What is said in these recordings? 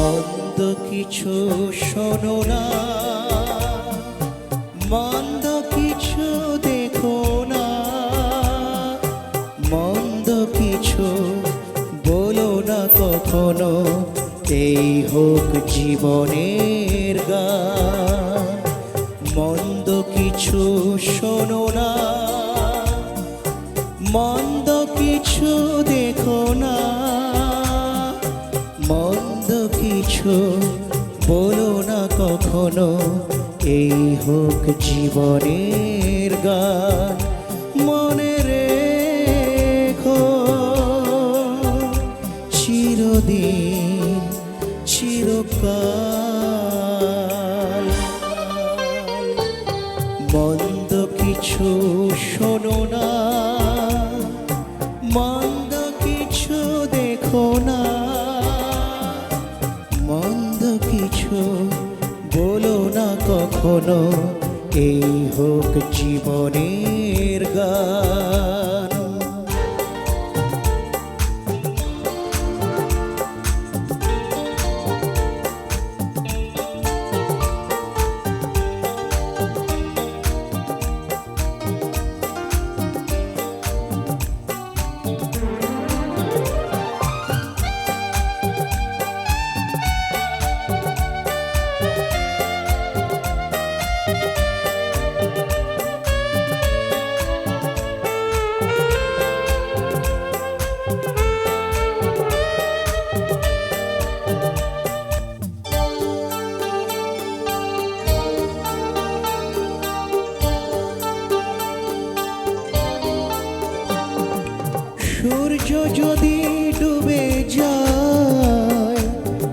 মন্দ কিছু শোনো না। মন্দ কিছু দেখো না। মন্দ কিছু বলো না কখনো, এই হোক জীবনের গা মন্দ কিছু শোনো না। মন্দ কিছু দেখো না। কিছু বলো না কখনো, এই হোক জীবনের গান মনে রেখো। চিরদিন, চিরকাল। মন্দ কিছু শোনো না, মন্দ কিছু দেখো না। কখনো এই হোক জীবনের গান। সূর্য যদি ডুবে যায়,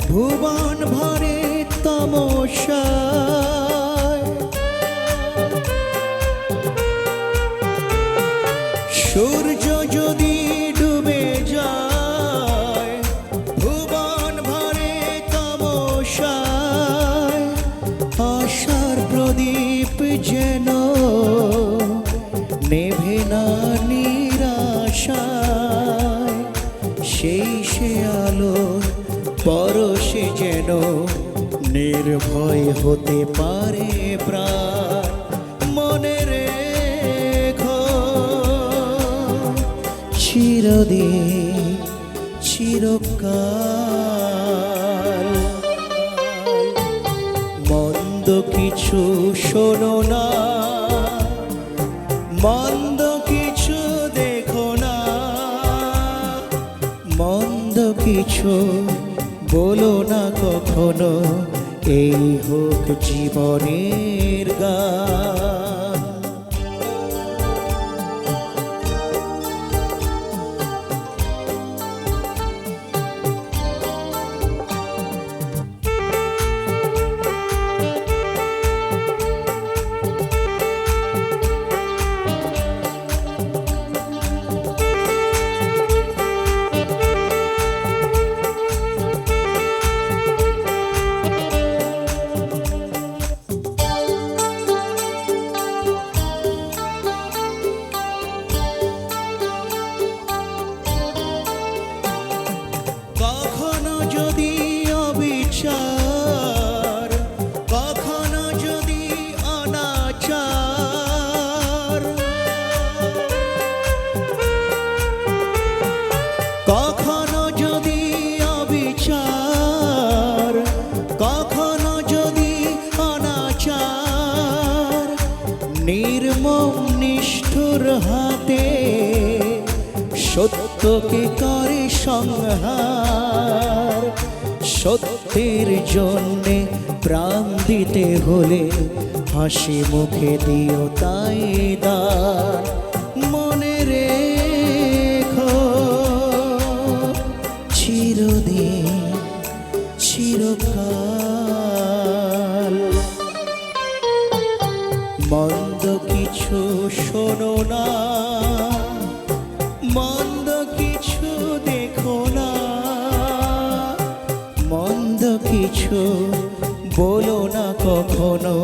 ভুবন ভরে তমসায়। সূর্য যদি ডুবে যায়, ভুবন ভরে তমসায়। আশার প্রদীপ যেন নেভে না নিরাশায়। সেই সে আলো, পরশে যেন নির্ভয় হতে পারে প্রাণ। মনে রেখো, চিরদিন, চিরকাল। মন্দ কিছু শোনো না, মন্দ কিছু বলো না কখনো এই হোক জীবনের গান। সত্যকে করে সংহার? সত্যের জন্যে প্রাণ দিতে হলে হাসি মুখে দিও তাই দান মনে রেখো, চিরদিন, চিরকাল। মন্দ কিছু শোনো না। মন্দ কিছু দেখো না। মন্দ কিছু বলো না কখনো,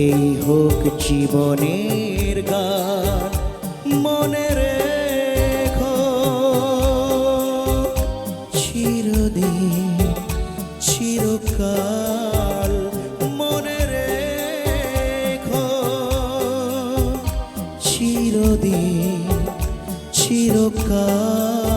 এই হোক জীবনের গান। মনে রেখো, চিরদিন, চিরকাল মনে রেখো। চিরদিন চিরকাল।